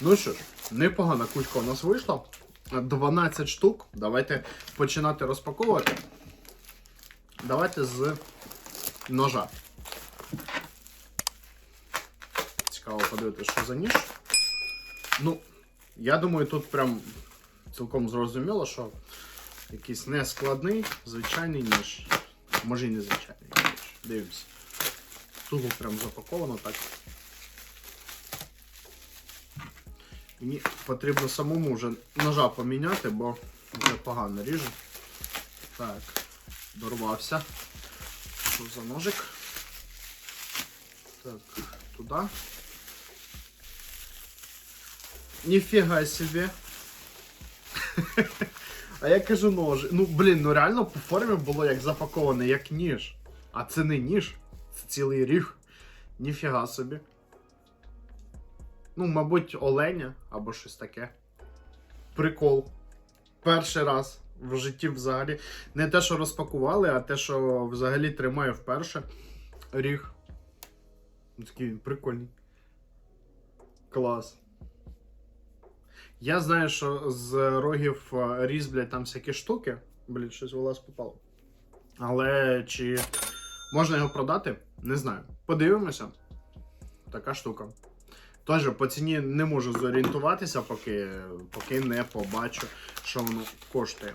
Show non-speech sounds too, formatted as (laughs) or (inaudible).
Ну що ж, непогана кучка у нас вийшла. 12 штук. Давайте починати розпаковувати. Давайте з ножа. Цікаво подивитися, що за ніж. Ну, я думаю, тут прям цілком зрозуміло, що якийсь нескладний, звичайний ніж. Може і не звичайний ніж. Дивимося. Туго прям запаковано так. Мені потрібно самому вже ножа поміняти, бо вже погано ріже. Так, дорвався. Що за ножик? Так, туди. Ніфіга собі. (laughs) А я кажу нож. Ну, блін, ну реально по формі було як запаковане, як ніж. А це не ніж, це цілий ріг. Ніфіга собі. Ну, мабуть, оленя або щось таке. Прикол. Перший раз в житті взагалі. Не те, що розпакували, а те, що взагалі тримаю вперше. Ріг. Такий він прикольний. Клас. Я знаю, що з рогів різблять там всякі штуки. Блін, щось в волос попало. Але чи можна його продати? Не знаю. Подивимося. Така штука. Тож по ціні не можу зорієнтуватися, поки, поки не побачу, що воно коштує.